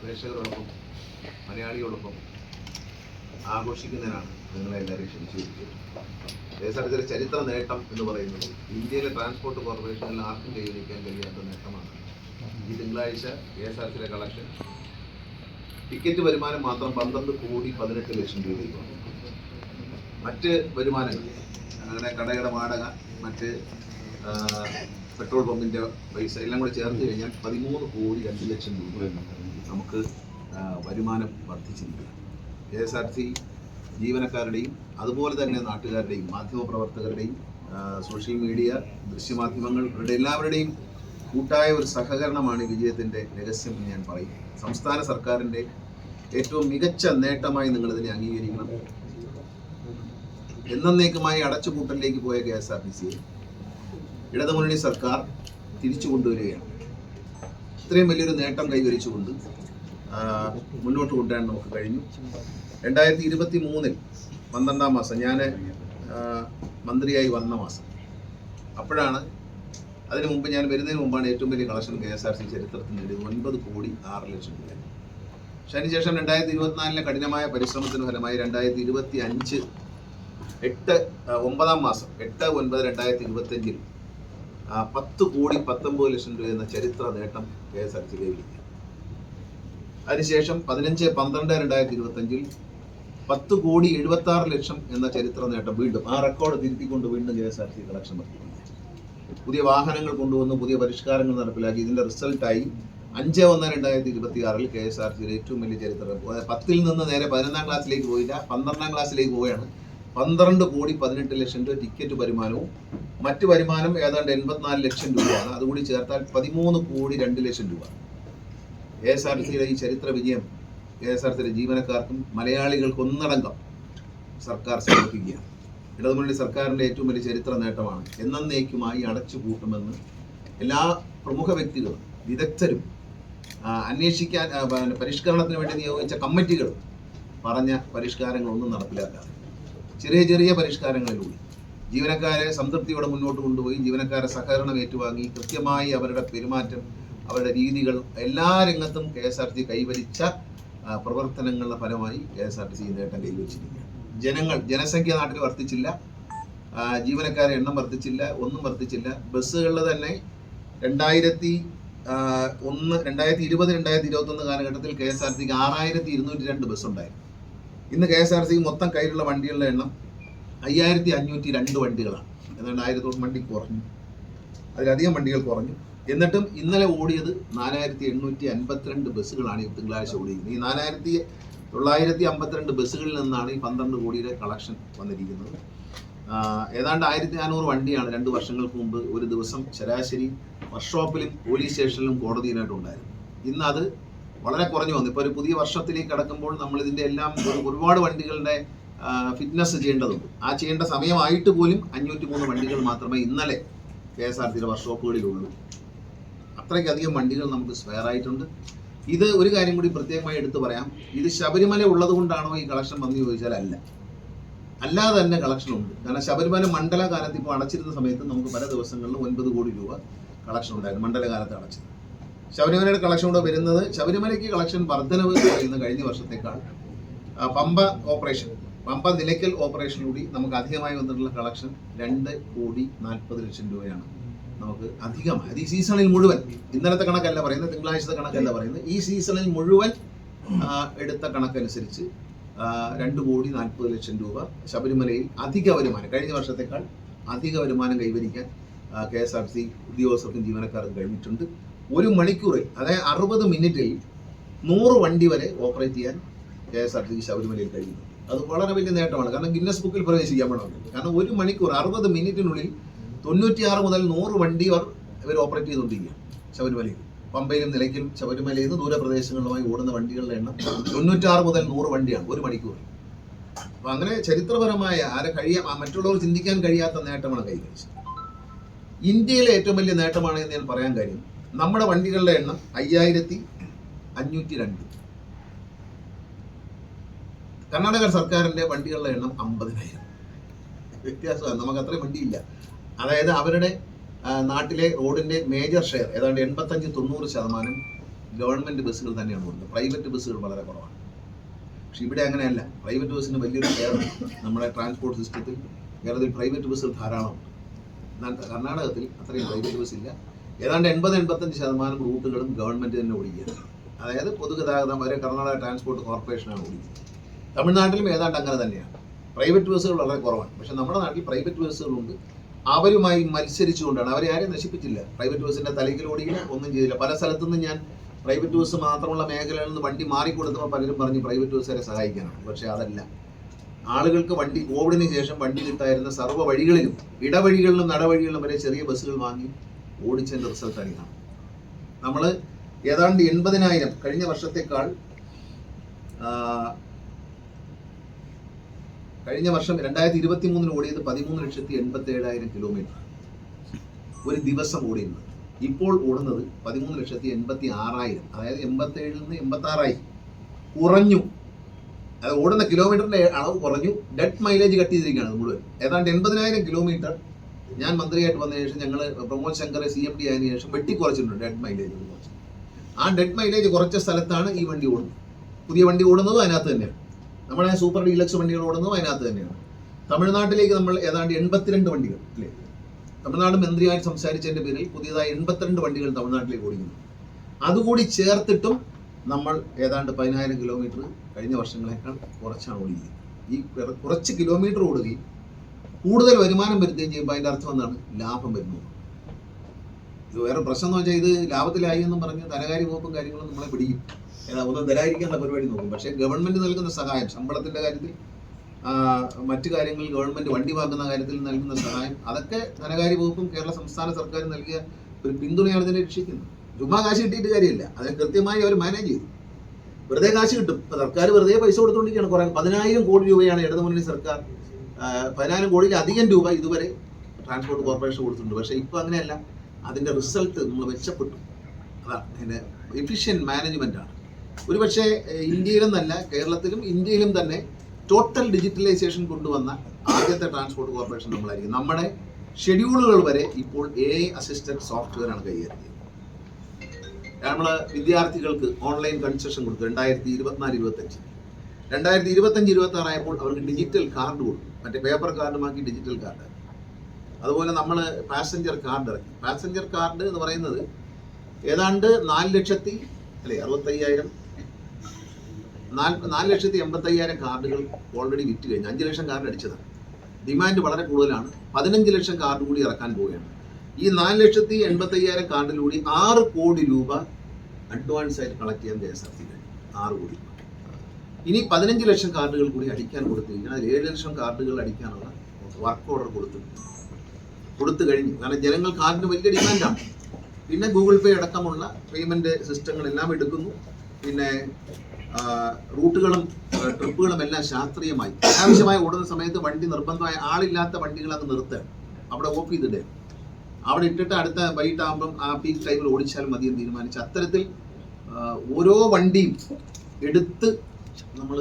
പ്രേക്ഷകരോടൊപ്പം മലയാളിയോടൊപ്പം ആഘോഷിക്കുന്നതിനാണ് നിങ്ങളെ എല്ലാവരെയും ക്ഷണിച്ചു ആർ ചരിത്ര നേട്ടം എന്ന് പറയുന്നത് ഇന്ത്യയിലെ ട്രാൻസ്പോർട്ട് കോർപ്പറേഷനിൽ ആർക്കും കൈവരിക്കാൻ കഴിയാത്ത നേട്ടമാണ്. ഈ തിങ്കളാഴ്ച കെ എസ് ആർ സിയിലെ കളക്ഷൻ ടിക്കറ്റ് വരുമാനം മാത്രം പന്ത്രണ്ട് കോടി പതിനെട്ട് ലക്ഷം രൂപയ്ക്കാണ് മറ്റ് വരുമാനങ്ങൾ അങ്ങനെ കടയുടെ വാടക മറ്റ് പെട്രോൾ പമ്പിന്റെ പൈസ എല്ലാം കൂടെ ചേർത്ത് കഴിഞ്ഞാൽ പതിമൂന്ന് കോടി രണ്ട് ലക്ഷം രൂപ നമുക്ക് വരുമാനം വർദ്ധിച്ചിരിക്കുക കെ എസ് ആർ സി ജീവനക്കാരുടെയും അതുപോലെ തന്നെ നാട്ടുകാരുടെയും മാധ്യമപ്രവർത്തകരുടെയും സോഷ്യൽ മീഡിയ ദൃശ്യമാധ്യമങ്ങൾ ഇവരുടെ എല്ലാവരുടെയും കൂട്ടായ ഒരു സഹകരണമാണ് വിജയത്തിന്റെ രഹസ്യം എന്ന് ഞാൻ പറയും. സംസ്ഥാന സർക്കാരിന്റെ ഏറ്റവും മികച്ച നേട്ടമായി നിങ്ങൾ ഇതിനെ അംഗീകരിക്കണം. എന്നേക്കുമായി അടച്ചുപൂട്ടലിലേക്ക് പോയ കെ എസ് ആർ ടി സിയെ ഇടതുമുന്നണി സർക്കാർ തിരിച്ചു കൊണ്ടുവരികയാണ്. ഇത്രയും വലിയൊരു നേട്ടം കൈവരിച്ചുകൊണ്ട് മുന്നോട്ട് കൊണ്ടുവരാൻ നമുക്ക് കഴിഞ്ഞു. രണ്ടായിരത്തി ഇരുപത്തി മൂന്നിൽ പന്ത്രണ്ടാം മാസം ഞാൻ മന്ത്രിയായി വന്ന മാസം. അപ്പോഴാണ് അതിനു മുമ്പ് ഞാൻ വരുന്നതിന് മുമ്പാണ് ഏറ്റവും വലിയ collection K S R C ചരിത്രത്തിൽ നേടിയത്. ഒൻപത് കോടി ആറ് ലക്ഷം രൂപ. അതിനുശേഷം രണ്ടായിരത്തി ഇരുപത്തിനാലിലെ കഠിനമായ പരിശ്രമത്തിന് ഫലമായി രണ്ടായിരത്തി ഇരുപത്തി അഞ്ച് എട്ട് ഒമ്പതാം മാസം എട്ട് ഒൻപത് രണ്ടായിരത്തി ഇരുപത്തഞ്ചിൽ പത്ത് കോടി പത്തൊമ്പത് ലക്ഷം രൂപ എന്ന ചരിത്ര നേട്ടം കെ എസ് ആർ സി കൈവരിക്കുക അതിനുശേഷം പതിനഞ്ച് പന്ത്രണ്ട് രണ്ടായിരത്തി ഇരുപത്തഞ്ചിൽ പത്ത് കോടി എഴുപത്തി ആറ് ലക്ഷം എന്ന ചരിത്ര നേട്ടം വീണ്ടും ആ റെക്കോർഡ് തിരുത്തിക്കൊണ്ട് വീണ്ടും K S R C collection വർദ്ധിക്കുന്നു പുതിയ വാഹനങ്ങൾ കൊണ്ടുവന്നു പുതിയ പരിഷ്കാരങ്ങൾ നടപ്പിലാക്കി. ഇതിന്റെ റിസൾട്ടായി അഞ്ച് ഒന്ന് രണ്ടായിരത്തി ഇരുപത്തി ആറിൽ കെ എസ് ആർ സിയുടെ ഏറ്റവും വലിയ ചരിത്രം. പത്തിൽ നിന്ന് നേരെ പതിനൊന്നാം ക്ലാസ്സിലേക്ക് പോയില്ല പന്ത്രണ്ടാം ക്ലാസ്സിലേക്ക് പോവുകയാണ്. പന്ത്രണ്ട് കോടി പതിനെട്ട് ലക്ഷം രൂപ ടിക്കറ്റ് വരുമാനവും മറ്റ് വരുമാനം ഏതാണ്ട് എൺപത്തിനാല് ലക്ഷം രൂപയാണ്. അതുകൂടി ചേർത്താൽ പതിമൂന്ന് കോടി രണ്ട് ലക്ഷം രൂപ. കെ എസ് ആർ സിയുടെ ഈ ചരിത്ര വിജയം കെ എസ് ആർ സിയുടെ ജീവനക്കാർക്കും മലയാളികൾക്ക് ഒന്നടങ്കം സർക്കാർ സമർപ്പിക്കുകയാണ്. ഇടതുമുന്നണി സർക്കാരിന്റെ ഏറ്റവും വലിയ ചരിത്ര നേട്ടമാണ്. എന്നേക്കുമായി അടച്ചുപൂട്ടുമെന്ന് എല്ലാ പ്രമുഖ വ്യക്തികളും വിദഗ്ധരും അന്വേഷിക്കാൻ പരിഷ്കരണത്തിന് വേണ്ടി നിയോഗിച്ച കമ്മിറ്റികളും പറഞ്ഞ പരിഷ്കാരങ്ങളൊന്നും നടപ്പിലാക്കാതെ. ചെറിയ ചെറിയ പരിഷ്കാരങ്ങളിലൂടെ ജീവനക്കാരെ സംതൃപ്തിയോടെ മുന്നോട്ട് കൊണ്ടുപോയി ജീവനക്കാരെ സഹകരണം ഏറ്റുവാങ്ങി കൃത്യമായി അവരുടെ പെരുമാറ്റം അവരുടെ രീതികൾ എല്ലാ രംഗത്തും കെ എസ് ആർ ടി കൈവരിച്ച പ്രവർത്തനങ്ങളുടെ ഫലമായി K S R T C നേട്ടം കൈവരിച്ചിരിക്കുകയാണ്. ജനങ്ങൾ ജനസംഖ്യ നാട്ടിൽ വർദ്ധിച്ചില്ല ജീവനക്കാരെ എണ്ണം വർദ്ധിച്ചില്ല ഒന്നും വർദ്ധിച്ചില്ല. ബസ്സുകളിൽ തന്നെ രണ്ടായിരത്തി ഒന്ന് രണ്ടായിരത്തി ഇരുപത് രണ്ടായിരത്തി ഇരുപത്തൊന്ന് കാലഘട്ടത്തിൽ കെ എസ് ആർ സിക്ക് ആറായിരത്തി ഇരുന്നൂറ്റി രണ്ട് ബസ് ഉണ്ടായിരുന്നു ഇന്ന് കെ എസ് ആർ സി മൊത്തം കയ്യിലുള്ള വണ്ടികളുടെ എണ്ണം അയ്യായിരത്തി അഞ്ഞൂറ്റി രണ്ട് വണ്ടികളാണ്. ഏതാണ്ട് ആയിരത്തോളം വണ്ടി കുറഞ്ഞു. അതിലധികം വണ്ടികൾ കുറഞ്ഞു. എന്നിട്ടും ഇന്നലെ ഓടിയത് നാലായിരത്തി എണ്ണൂറ്റി അൻപത്തിരണ്ട് ബസ്സുകളാണ് ഈ തിങ്കളാഴ്ച ഓടിയിരിക്കുന്നത്. ഈ നാലായിരത്തി തൊള്ളായിരത്തി അമ്പത്തിരണ്ട് ബസ്സുകളിൽ നിന്നാണ് ഈ പന്ത്രണ്ട് കോടിയുടെ കളക്ഷൻ വന്നിരിക്കുന്നത്. ഏതാണ്ട് ആയിരത്തി നാനൂറ് വണ്ടിയാണ് രണ്ട് വർഷങ്ങൾക്ക് മുമ്പ് ഒരു ദിവസം ശരാശരി വർക്ക്ഷോപ്പിലും പോലീസ് സ്റ്റേഷനിലും കോടതിയിലായിട്ടുണ്ടായിരുന്നു ഇന്നത് വളരെ കുറഞ്ഞു വന്നു. ഇപ്പോൾ ഒരു പുതിയ വർഷത്തിലേക്ക് കടക്കുമ്പോൾ നമ്മൾ ഇതിന്റെ എല്ലാം ഒരു- ഒരുപാട് വണ്ടികളുടെ ഫിറ്റ്നസ് ചെയ്യേണ്ടതുണ്ട്. ആ ചെയ്യേണ്ട സമയമായിട്ട് പോലും അഞ്ഞൂറ്റി മൂന്ന് വണ്ടികൾ മാത്രമേ ഇന്നലെ കെ എസ് ആർ സിയുടെ വർക്ക്ഷോപ്പുകളിലുള്ളൂ. അത്രയ്ക്കധികം വണ്ടികൾ നമുക്ക് സ്പെയർ ആയിട്ടുണ്ട്. ഇത് ഒരു കാര്യം കൂടി പ്രത്യേകമായി എടുത്തു പറയാം. ഇത് ശബരിമല ഉള്ളത് കൊണ്ടാണോ ഈ കളക്ഷൻ വന്നു ചോദിച്ചാൽ അല്ല. അല്ലാതെ തന്നെ കളക്ഷൻ ഉണ്ട്. കാരണം ശബരിമല മണ്ഡല കാലത്ത് ഇപ്പോൾ അടച്ചിരുന്ന സമയത്ത് നമുക്ക് പല ദിവസങ്ങളിലും ഒൻപത് കോടി രൂപ കളക്ഷൻ ഉണ്ടായിരുന്നു. മണ്ഡലകാലത്ത് അടച്ചത്. ശബരിമലയുടെ കളക്ഷൻ കൂടെ വരുന്നത് ശബരിമലയ്ക്ക് കളക്ഷൻ വർധനവ് എന്ന് പറയുന്നത് കഴിഞ്ഞ വർഷത്തേക്കാൾ പമ്പ ഓപ്പറേഷൻ പമ്പ നിലയ്ക്കൽ ഓപ്പറേഷനിലൂടെ നമുക്ക് അധികമായി വന്നിട്ടുള്ള കളക്ഷൻ രണ്ട് കോടി നാൽപ്പത് ലക്ഷം രൂപയാണ്. നമുക്ക് അധികമായി അത് ഈ സീസണിൽ മുഴുവൻ ഇന്നലത്തെ കണക്കല്ല പറയുന്നത് തിങ്കളാഴ്ചത്തെ കണക്കല്ല പറയുന്നത് ഈ സീസണിൽ മുഴുവൻ എടുത്ത കണക്കനുസരിച്ച് രണ്ട് കോടി നാൽപ്പത് ലക്ഷം രൂപ ശബരിമലയിൽ അധിക വരുമാനം കഴിഞ്ഞ വർഷത്തേക്കാൾ അധിക വരുമാനം കൈവരിക്കാൻ കെ എസ് ആർ സി ഉദ്യോഗസ്ഥർക്കും ജീവനക്കാർക്കും കഴിഞ്ഞിട്ടുണ്ട്. ഒരു മണിക്കൂറിൽ അതായത് അറുപത് മിനിറ്റിൽ നൂറ് വണ്ടി വരെ ഓപ്പറേറ്റ് ചെയ്യാൻ K S R T C ശബരിമലയിൽ കഴിയുന്നു. അത് വളരെ വലിയ നേട്ടമാണ്. കാരണം ഗിന്നസ് ബുക്കിൽ പ്രവേശിക്കാൻ വേണമെങ്കിൽ കാരണം ഒരു മണിക്കൂർ അറുപത് മിനിറ്റിനുള്ളിൽ തൊണ്ണൂറ്റിയാറ് മുതൽ നൂറ് വണ്ടി ഇവർ ഓപ്പറേറ്റ് ചെയ്തുകൊണ്ടിരിക്കുക ശബരിമലയിൽ. പമ്പയിലും നിലയ്ക്കലും ശബരിമലയിൽ നിന്ന് ദൂരപ്രദേശങ്ങളിലുമായി ഓടുന്ന വണ്ടികളുടെ എണ്ണം തൊണ്ണൂറ്റാറ് മുതൽ നൂറ് വണ്ടിയാണ് ഒരു മണിക്കൂർ അപ്പൊ അങ്ങനെ ചരിത്രപരമായ ആരെ കഴിയാ മറ്റുള്ളവർ ചിന്തിക്കാൻ കഴിയാത്ത നേട്ടമാണ് കൈവരിച്ചത്. ഇന്ത്യയിലെ ഏറ്റവും വലിയ നേട്ടമാണ് എന്ന് ഞാൻ പറയാൻ കാര്യം നമ്മുടെ വണ്ടികളുടെ എണ്ണം അയ്യായിരത്തി അഞ്ഞൂറ്റി രണ്ട് കർണാടക സർക്കാരിന്റെ വണ്ടികളുടെ എണ്ണം അമ്പതിനായിരം. വ്യത്യാസമാണ്. നമുക്ക് അത്രയും വണ്ടിയില്ല. അതായത് അവരുടെ നാട്ടിലെ റോഡിന്റെ മേജർ ഷെയർ ഏതാണ്ട് എൺപത്തഞ്ച് തൊണ്ണൂറ് ശതമാനം ഗവൺമെന്റ് ബസ്സുകൾ തന്നെയാണ് ഓടുന്നത് പ്രൈവറ്റ് ബസ്സുകൾ വളരെ കുറവാണ്. പക്ഷെ ഇവിടെ അങ്ങനെയല്ല. പ്രൈവറ്റ് ബസ്സിന് വലിയൊരു ഷെയർ നമ്മുടെ ട്രാൻസ്പോർട്ട് സിസ്റ്റത്തിൽ കേരളത്തിൽ പ്രൈവറ്റ് ബസ്സുകൾ ധാരാളമുണ്ട്. എന്നാൽ കർണാടകത്തിൽ അത്രയും പ്രൈവറ്റ് ബസ് ഇല്ല ഏതാണ്ട് എൺപത് എൺപത്തഞ്ച് ശതമാനം റൂട്ടുകളും ഗവൺമെന്റ് തന്നെ ഓടിക്കുകയാണ് അതായത് പൊതുഗതാഗതം വരെ കർണാടക ട്രാൻസ്പോർട്ട് കോർപ്പറേഷനാണ് ഓടിക്കുന്നത്. തമിഴ്നാട്ടിലും ഏതാണ്ട് അങ്ങനെ തന്നെയാണ്. പ്രൈവറ്റ് ബസ്സുകൾ വളരെ കുറവാണ്. പക്ഷെ നമ്മുടെ നാട്ടിൽ പ്രൈവറ്റ് ബസ്സുകളുണ്ട് അവരുമായി മത്സരിച്ചുകൊണ്ടാണ്. അവരെ ആരെയും നശിപ്പിച്ചില്ല. പ്രൈവറ്റ് ബസ്സിന്റെ തലയ്ക്കൽ ഓടിയില്ല ഒന്നും ചെയ്തില്ല. പല സ്ഥലത്തുനിന്ന് ഞാൻ പ്രൈവറ്റ് ബസ് മാത്രമുള്ള മേഖലകളിൽ നിന്ന് വണ്ടി മാറിക്കൊടുത്തപ്പോൾ പലരും പറഞ്ഞ് പ്രൈവറ്റ് ബസ്സുകാരെ സഹായിക്കാനാണ് പക്ഷെ അതല്ല. ആളുകൾക്ക് വണ്ടി കോവിഡിന് ശേഷം വണ്ടി കിട്ടായിരുന്ന സർവ വഴികളിലും ഇടവഴികളിലും നടവഴികളിലും വരെ ചെറിയ ബസ്സുകൾ വാങ്ങി ഓടിച്ചതിന്റെ റിസൾട്ട് കാണുന്നത് നമ്മൾ ഏതാണ്ട് എൺപതിനായിരം കഴിഞ്ഞ വർഷത്തേക്കാൾ കഴിഞ്ഞ വർഷം രണ്ടായിരത്തി ഇരുപത്തി മൂന്നിന് ഓടിയത് പതിമൂന്ന് ലക്ഷത്തി എൺപത്തി ഏഴായിരം കിലോമീറ്റർ ഒരു ദിവസം ഓടിയിരുന്നത് ഇപ്പോൾ ഓടുന്നത് പതിമൂന്ന് ലക്ഷത്തി എൺപത്തി ആറായിരം അതായത് എൺപത്തി ഏഴിൽ നിന്ന് എൺപത്തി ആറായി കുറഞ്ഞു. അത് ഓടുന്ന കിലോമീറ്ററിന്റെ അളവ് കുറഞ്ഞു. ഡെഡ് മൈലേജ് കട്ട് ചെയ്തിരിക്കുകയാണ് മുഴുവൻ. ഏതാണ്ട് എൺപതിനായിരം കിലോമീറ്റർ ഞാൻ മന്ത്രിയായിട്ട് വന്നതിന് ശേഷം ഞങ്ങൾ പ്രമോദ് ശങ്കറെ സി എം ഡി ആയതിനു ശേഷം വെട്ടിക്കുറച്ചിട്ടുണ്ട് ഡെഡ് മൈലേജ് കുറച്ച് ആ ഡെഡ് മൈലേജ് കുറച്ച സ്ഥലത്താണ് ഈ വണ്ടി ഓടുന്നത്. പുതിയ വണ്ടി ഓടുന്നതും അതിനകത്ത് തന്നെയാണ്. നമ്മളെ സൂപ്പർ ഡീലക്സ് വണ്ടികൾ ഓടുന്നതും അതിനകത്ത് തന്നെയാണ്. തമിഴ്നാട്ടിലേക്ക് നമ്മൾ ഏതാണ്ട് എൺപത്തിരണ്ട് വണ്ടികൾ അല്ലേ? തമിഴ്നാട് മന്ത്രിയായി സംസാരിച്ചതിന്റെ പേരിൽ പുതിയതായി എൺപത്തിരണ്ട് വണ്ടികൾ തമിഴ്നാട്ടിലേക്ക് ഓടിക്കുന്നു. അതുകൂടി ചേർത്തിട്ടും നമ്മൾ ഏതാണ്ട് പതിനായിരം കിലോമീറ്റർ കഴിഞ്ഞ വർഷങ്ങളെക്കാൾ കുറച്ചാണ് ഓടിക്കുന്നത് ഈ കുറച്ച് കിലോമീറ്റർ ഓടുകയും കൂടുതൽ വരുമാനം വരുത്തുകയും ചെയ്യുമ്പോൾ അതിന്റെ അർത്ഥം എന്താണ്? ലാഭം വരുന്നു. ഇത് വേറെ പ്രശ്നം എന്ന് വെച്ചാൽ ഇത് ലാഭത്തിലായി എന്ന് പറഞ്ഞ് ധനകാര്യ വകുപ്പും കാര്യങ്ങളും നമ്മളെ പിടിക്കും. ഒന്നും തരാതിരിക്കാനുള്ള പരിപാടി നോക്കും. പക്ഷേ ഗവൺമെന്റ് നൽകുന്ന സഹായം ശമ്പളത്തിന്റെ കാര്യത്തിൽ മറ്റു കാര്യങ്ങളിൽ ഗവൺമെന്റ് വണ്ടി വാങ്ങുന്ന കാര്യത്തിൽ നൽകുന്ന സഹായം അതൊക്കെ ധനകാര്യ വകുപ്പും കേരള സംസ്ഥാന സർക്കാരും നൽകിയ ഒരു പിന്തുണയാണ് ഇതിനെ രക്ഷിക്കുന്നത്. ചുമ്മാ കാശ് കിട്ടിയിട്ട് കാര്യമില്ല. അത് കൃത്യമായി അവർ മാനേജ് ചെയ്തു. വെറുതെ കാശ് കിട്ടും. സർക്കാർ വെറുതെ പൈസ കൊടുത്തുകൊണ്ടിരിക്കുകയാണ് കുറെ പതിനായിരം കോടി രൂപയാണ് ഇടതുമുന്നണി സർക്കാർ പതിനായിരം കോടിയിലധികം രൂപ ഇതുവരെ ട്രാൻസ്പോർട്ട് കോർപ്പറേഷൻ കൊടുത്തിട്ടുണ്ട്. പക്ഷേ ഇപ്പൊ അങ്ങനെയല്ല. അതിന്റെ റിസൾട്ട് നമ്മൾ മെച്ചപ്പെട്ടു. അതാണ് എഫിഷ്യന്റ് മാനേജ്മെന്റ് ആണ്. ഒരുപക്ഷെ ഇന്ത്യയിലും ഇന്ത്യയിലെന്നല്ല കേരളത്തിലും ഇന്ത്യയിലും തന്നെ ടോട്ടൽ ഡിജിറ്റലൈസേഷൻ കൊണ്ടുവന്ന ആദ്യത്തെ ട്രാൻസ്പോർട്ട് കോർപ്പറേഷൻ നമ്മളായിരിക്കും. നമ്മുടെ ഷെഡ്യൂളുകൾ വരെ ഇപ്പോൾ എ അസിസ്റ്റന്റ് സോഫ്റ്റ്വെയർ ആണ് കൈകാര്യം നമ്മൾ വിദ്യാർത്ഥികൾക്ക് ഓൺലൈൻ കൺസെഷൻ കൊടുത്തു. രണ്ടായിരത്തി ഇരുപത്തിനാല് ഇരുപത്തഞ്ച് രണ്ടായിരത്തി ഇരുപത്തഞ്ച് ഇരുപത്തി ആറായപ്പോൾ അവർക്ക് ഡിജിറ്റൽ കാർഡ് കൊടുക്കും മറ്റേ പേപ്പർ കാർഡുമാക്കി ഡിജിറ്റൽ കാർഡ് അതുപോലെ നമ്മൾ പാസഞ്ചർ കാർഡ് ഇറക്കി. പാസഞ്ചർ കാർഡ് എന്ന് പറയുന്നത് ഏതാണ്ട് നാല് ലക്ഷത്തി അല്ലെ അറുപത്തയ്യായിരം നാല് ലക്ഷത്തി എൺപത്തയ്യായിരം കാർഡുകൾ ഓൾറെഡി വിറ്റ് കഴിഞ്ഞു. അഞ്ച് ലക്ഷം കാർഡ് അടിച്ചതാണ്. ഡിമാൻഡ് വളരെ കൂടുതലാണ്. പതിനഞ്ച് ലക്ഷം കാർഡ് കൂടി ഇറക്കാൻ പോവുകയാണ്. ഈ നാല് ലക്ഷത്തി എൺപത്തയ്യായിരം കാർഡിലൂടെ ആറ് കോടി രൂപ അഡ്വാൻസ് ആയിട്ട് കളക്ട് ചെയ്യാൻ കെ എസ് ആർ ടി ആറ് കോടി രൂപ. ഇനി പതിനഞ്ച് ലക്ഷം കാർഡുകൾ കൂടി അടിക്കാൻ കൊടുത്തിരിക്കണം അതിൽ ഏഴ് ലക്ഷം കാർഡുകൾ അടിക്കാനുള്ള വർക്ക് ഓർഡർ കൊടുത്തു. കൊടുത്തു കഴിഞ്ഞു. കാരണം ജനങ്ങൾ കാർഡിന് വലിയ ഡിമാൻഡാണ് പിന്നെ ഗൂഗിൾ പേ അടക്കമുള്ള പേയ്മെന്റ് സിസ്റ്റങ്ങളെല്ലാം എടുക്കുന്നു. പിന്നെ റൂട്ടുകളും ട്രിപ്പുകളും എല്ലാം ശാസ്ത്രീയമായി. അനാവശ്യമായി ഓടുന്ന സമയത്ത് വണ്ടി നിർബന്ധമായ ആളില്ലാത്ത വണ്ടികൾ അങ്ങ് നിർത്തുക. അവിടെ ഓഫ് ചെയ്തിട്ട്. അവിടെ ഇട്ടിട്ട് അടുത്ത വൈകിട്ടാകുമ്പം ആ പീക്ക് ടൈമിൽ ഓടിച്ചാൽ മതി എന്ന് തീരുമാനിച്ച്. അത്തരത്തിൽ ഓരോ വണ്ടിയും എടുത്ത് നമ്മൾ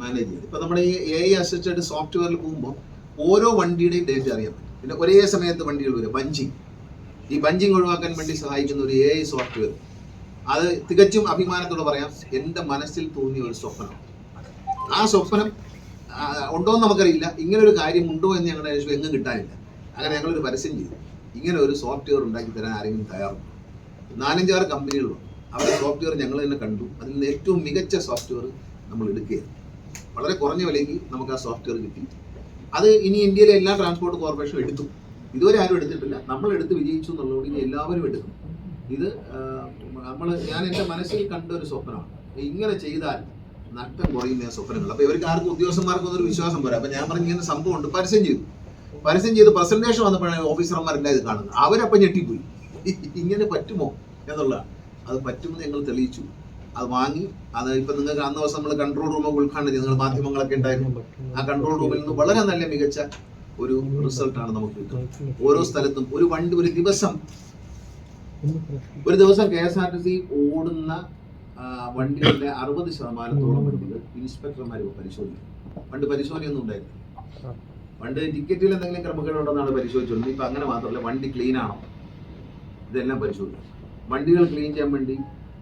മാനേജ് ചെയ്യുന്നത് ഇപ്പം നമ്മുടെ ഈ എ ഐ അസിസ്റ്റഡ് സോഫ്റ്റ്വെയറിൽ പോകുമ്പോൾ ഓരോ വണ്ടിയുടെയും ഡേറ്റ അറിയാൻ പറ്റും. പിന്നെ ഒരേ സമയത്ത് വണ്ടികൾ വരും. ബഞ്ചിങ് ഈ ബഞ്ചിങ് ഒഴിവാക്കാൻ വേണ്ടി സഹായിക്കുന്ന ഒരു എ ഐ സോഫ്റ്റ്വെയർ അത് തികച്ചും അഭിമാനത്തോട് പറയാം. എന്റെ മനസ്സിൽ തോന്നിയ ഒരു സ്വപ്നം. ആ സ്വപ്നം ഉണ്ടോ എന്ന് നമുക്കറിയില്ല. ഇങ്ങനെ ഒരു കാര്യം ഉണ്ടോ എന്ന് ഞങ്ങളുടെ അന്വേഷിച്ചു എങ്ങും കിട്ടാനില്ല. അങ്ങനെ ഞങ്ങളൊരു പരസ്യം ചെയ്തു. ഇങ്ങനെ ഒരു സോഫ്റ്റ്വെയർ ഉണ്ടാക്കി തരാൻ ആരെങ്കിലും തയ്യാറുണ്ടോ? നാലഞ്ചാറ് കമ്പനികളുണ്ട് അവരുടെ സോഫ്റ്റ്വെയർ ഞങ്ങൾ തന്നെ കണ്ടു. അതിൽ നിന്ന് ഏറ്റവും മികച്ച സോഫ്റ്റ്വെയർ നമ്മൾ എടുക്കുകയാണ്. വളരെ കുറഞ്ഞ വിലയ്ക്ക് നമുക്ക് ആ സോഫ്റ്റ്വെയർ കിട്ടി. അത് ഇനി ഇന്ത്യയിലെ എല്ലാ ട്രാൻസ്പോർട്ട് കോർപ്പറേഷനും എടുത്തു. ഇതുവരെ ആരും എടുത്തിട്ടില്ല. നമ്മൾ എടുത്ത് വിജയിച്ചു എന്നുള്ളതുകൊണ്ട് ഇനി എല്ലാവരും എടുക്കും. ഇത് നമ്മൾ ഞാൻ എന്റെ മനസ്സിൽ കണ്ട ഒരു സ്വപ്നമാണ്. ഇങ്ങനെ ചെയ്താൽ നഷ്ടം കുറയുന്ന സ്വപ്നങ്ങൾ. അപ്പോൾ ഇവർക്ക് ആർക്കും ഉദ്യോഗസ്ഥന്മാർക്കൊന്നും ഒരു വിശ്വാസം പോരാ. അപ്പോൾ ഞാൻ പറഞ്ഞു ഇങ്ങനെ സംഭവം ഉണ്ട്. പരസ്യം ചെയ്തു. പരസ്യം ചെയ്ത് പ്രസന്റേഷൻ വന്നപ്പോഴാണ് ഓഫീസർമാരെല്ലാം ഇത് കാണുന്നത്. അവരപ്പം ഞെട്ടിപ്പോയി. ഇങ്ങനെ പറ്റുമോ എന്നുള്ളതാണ്. അത് പറ്റുമെന്ന് ഞങ്ങൾ തെളിയിച്ചു. അത് വാങ്ങി അത് ഇപ്പൊ നിങ്ങൾക്ക് അന്ന് ദിവസം നമ്മൾ കൺട്രോൾ റൂമൊക്കെ ഉദ്ഘാടനം ചെയ്തു. നിങ്ങൾ മാധ്യമങ്ങളൊക്കെ ഉണ്ടായിരുന്നു. ആ കൺട്രോൾ റൂമിൽ നിന്ന് വളരെ നല്ല മികച്ച ഒരു റിസൾട്ടാണ് നമുക്ക് കിട്ടുന്നത്. ഓരോ സ്ഥലത്തും ഒരു വണ്ടി ഒരു ദിവസം ഒരു ദിവസം K S R T C ഓടുന്ന വണ്ടികളുടെ അറുപത് ശതമാനത്തോളം വണ്ടികൾ ഇൻസ്പെക്ടർമാർ പരിശോധിക്കും. പണ്ട് പരിശോധനയൊന്നും ഉണ്ടായിരുന്നു പണ്ട് ടിക്കറ്റിൽ എന്തെങ്കിലും ക്രമക്കേടുണ്ടെന്നാണ് പരിശോധിച്ചിട്ടുണ്ട് ഇപ്പൊ അങ്ങനെ മാത്രമല്ല വണ്ടി ക്ലീൻ ആണോ? ഇതെല്ലാം പരിശോധിക്കും. വണ്ടികൾ ക്ലീൻ ചെയ്യാൻ വേണ്ടി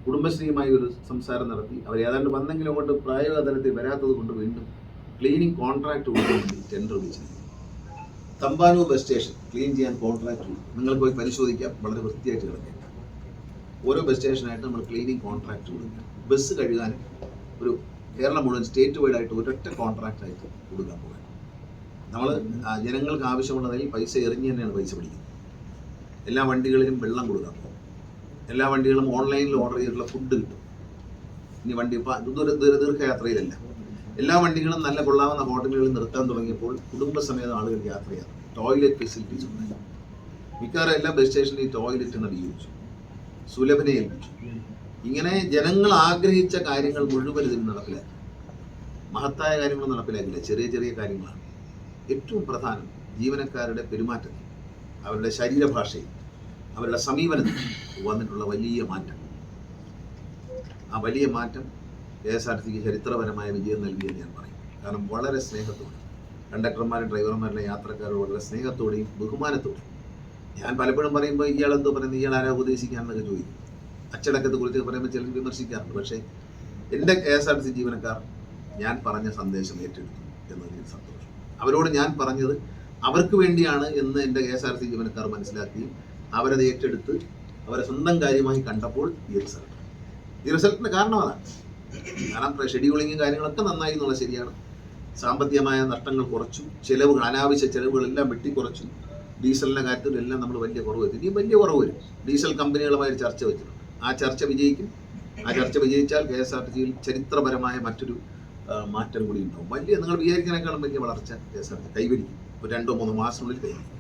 കുടുംബശ്രീയുമായി ഒരു സംസാരം നടത്തി. അവർ ഏതാണ്ട് വന്നെങ്കിലും അങ്ങോട്ട് പ്രായോഗിക തലത്തിൽ വരാത്തത് കൊണ്ട് വീണ്ടും ക്ലീനിങ് കോൺട്രാക്ട് കൊടുക്കാൻ വേണ്ടി ടെൻഡർ വിളിച്ചിരിക്കുന്നു തമ്പാനൂർ ബസ് സ്റ്റേഷൻ ക്ലീൻ ചെയ്യാൻ കോൺട്രാക്ട് നിങ്ങൾ പോയി പരിശോധിക്കാം. വളരെ വൃത്തിയായിട്ട് കിടക്കാം ഓരോ ബസ് സ്റ്റേഷനായിട്ട് നമ്മൾ ക്ലീനിങ് കോൺട്രാക്ട് കൊടുക്കുക. ബസ് കഴുകാൻ ഒരു കേരളം മുഴുവൻ സ്റ്റേറ്റ് വൈഡ് ആയിട്ട് ഒരൊറ്റ കോൺട്രാക്ട് ആയിട്ട് കൊടുക്കാൻ പോകുക നമ്മൾ ജനങ്ങൾക്ക് ആവശ്യമുള്ളതിൽ പൈസ എറിഞ്ഞ് തന്നെയാണ് പൈസ പിടിക്കുന്നത്. എല്ലാ വണ്ടികളിലും വെള്ളം കൊടുക്കാൻ എല്ലാ വണ്ടികളും ഓൺലൈനിൽ ഓർഡർ ചെയ്തിട്ടുള്ള ഫുഡ് കിട്ടും. ഇനി വണ്ടി ഇപ്പം ദീർഘയാത്രയിലല്ല. എല്ലാ വണ്ടികളും നല്ല കൊള്ളാവുന്ന ഹോട്ടലുകളിൽ നിർത്താൻ തുടങ്ങിയപ്പോൾ കുടുംബസമേതം ആളുകൾ യാത്ര ചെയ്യാം ടോയ്ലറ്റ് ഫെസിലിറ്റീസ് ഉണ്ടായി മിക്കവാറും എല്ലാ ബസ് സ്റ്റേഷനിലും ഈ ടോയ്ലറ്റ് ഉപയോഗിച്ചു സുലഭനെ ഏൽപ്പിച്ചു. ഇങ്ങനെ ജനങ്ങൾ ആഗ്രഹിച്ച കാര്യങ്ങൾ മുഴുവൻ ഇതിൽ നടപ്പിലാക്കി. മഹത്തായ കാര്യങ്ങൾ നടപ്പിലാക്കില്ല ചെറിയ ചെറിയ കാര്യങ്ങളാണ്. ഏറ്റവും പ്രധാനം ജീവനക്കാരുടെ പെരുമാറ്റത്തിൽ അവരുടെ ശരീരഭാഷയിൽ. അവരുടെ സമീപനത്തിൽ വന്നിട്ടുള്ള വലിയ മാറ്റം. ആ വലിയ മാറ്റം കെ എസ് ആർ സിക്ക് ചരിത്രപരമായ വിജയം നൽകിയെന്ന് ഞാൻ പറയും. കാരണം വളരെ സ്നേഹത്തോടെ കണ്ടക്ടർമാരും ഡ്രൈവർമാരുടെ യാത്രക്കാരോട് വളരെ സ്നേഹത്തോടെയും ബഹുമാനത്തോടെയും ഞാൻ പലപ്പോഴും പറയുമ്പോൾ ഇയാൾ എന്തോ പറയുന്നത് ഇയാൾ ആരാ ഉപദേശിക്കാന്നൊക്കെ ചോദിക്കും. അച്ചടക്കത്തെ കുറിച്ച് പറയുമ്പോൾ ചിലർ വിമർശിക്കാറുണ്ട്. പക്ഷേ എന്റെ K S R T C ജീവനക്കാർ ഞാൻ പറഞ്ഞ സന്ദേശം ഏറ്റെടുത്തു എന്നതിൽ സന്തോഷം. അവരോട് ഞാൻ പറഞ്ഞത് അവർക്ക് വേണ്ടിയാണ് എന്ന് എന്റെ K S R T C ജീവനക്കാർ മനസ്സിലാക്കുകയും അവരത് ഏറ്റെടുത്ത് അവരെ സ്വന്തം കാര്യമായി കണ്ടപ്പോൾ ഈ റിസൾട്ട് ഈ റിസൾട്ടിന് കാരണം അതാണ്. കാരണം ഷെഡ്യൂളിങ്ങും കാര്യങ്ങളൊക്കെ നന്നായി എന്നുള്ളത് ശരിയാണ്. സാമ്പത്തികമായ നഷ്ടങ്ങൾ കുറച്ചു ചെലവുകൾ അനാവശ്യ ചെലവുകളെല്ലാം വെട്ടിക്കുറച്ചു ഡീസലിന്റെ കാര്യത്തിലെല്ലാം നമ്മൾ വലിയ കുറവ് വരും ഇനി വലിയ കുറവ് വരും. ഡീസൽ കമ്പനികളുമായി ഒരു ചർച്ച വെച്ചിട്ടുണ്ട്. ആ ചർച്ച വിജയിക്കും. ആ ചർച്ച വിജയിച്ചാൽ കെ എസ് ആർ ടി സിയിൽ ചരിത്രപരമായ മറ്റൊരു മാറ്റം കൂടി ഉണ്ടാവും. വലിയ നിങ്ങൾ വിചാരിക്കുന്നതിനേക്കാളും വലിയ വളർച്ച കെ എസ് ആർ ടി കൈവരിക്കും. രണ്ടോ മൂന്നോ മാസത്തിനുള്ളിൽ കൈവരിക്കും.